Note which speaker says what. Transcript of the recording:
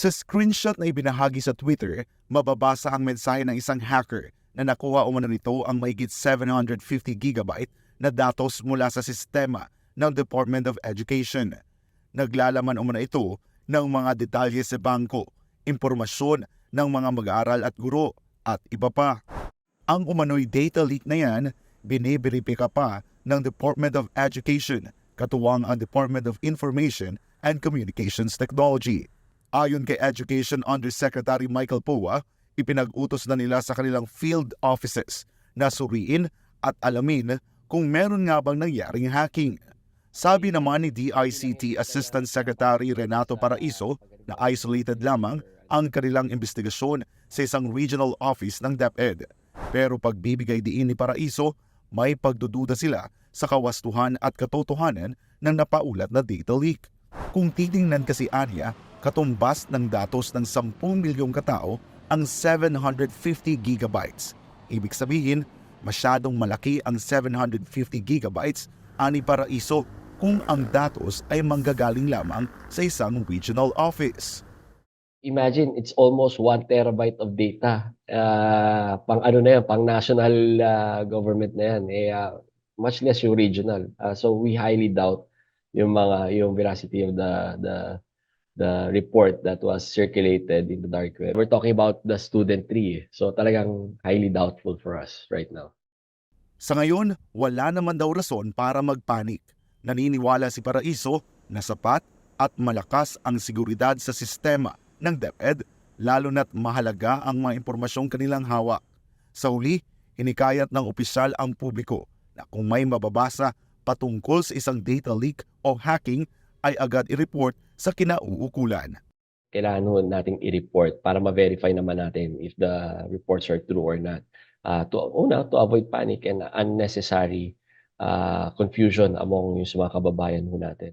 Speaker 1: Sa screenshot na ibinahagi sa Twitter, mababasa ang mensahe ng isang hacker na nakuha umano nito ang mahigit 750 gigabyte na datos mula sa sistema ng Department of Education. Naglalaman umano ito ng mga detalye sa bangko, impormasyon ng mga mag-aaral at guro, at iba pa. Ang umano'y data leak na yan, biniberipika pa ng Department of Education, katuwang ang Department of Information and Communications Technology. Ayon kay Education Undersecretary Michael Poa, ipinag-utos na nila sa kanilang field offices na suriin at alamin kung meron nga bang nangyaring hacking. Sabi naman ni DICT Assistant Secretary Renato Paraiso na isolated lamang ang kanilang investigasyon sa isang regional office ng DepEd. Pero pagbibigay diin ni Paraiso, may pagdududa sila sa kawastuhan at katotohanan ng napaulat na data leak. Kung titingnan kasi Anya, katumbas ng datos ng 10 milyong katao ang 750 gigabytes. Ibig sabihin, masyadong malaki ang 750 gigabytes ani Paraiso kung ang datos ay manggagaling lamang sa isang regional office.
Speaker 2: Imagine, it's almost 1 terabyte of data. Ah, pang ano na yan, pang national ah, government na yan. Eh, ah, much less yung regional. Ah, so we highly doubt yung mga yung veracity of the the the report that was circulated in the dark web. We're talking about the student eh. So talagang highly doubtful for us right now.
Speaker 1: Sa ngayon, wala naman daw rason para magpanik. Naniniwala si Paraiso na sapat at malakas ang seguridad sa sistema ng DepEd lalo na't mahalaga ang mga impormasyong kanilang hawak. Sa huli, hinikayat ng opisyal ang publiko na kung may mababasa patungkol sa isang data leak o hacking ay agad i-report sa kinauukulan.
Speaker 2: Kailangan ho nating i-report para ma-verify naman natin if the reports are true or not. Ah, to una, to avoid panic and unnecessary ah, confusion among yung mga kababayan ho natin.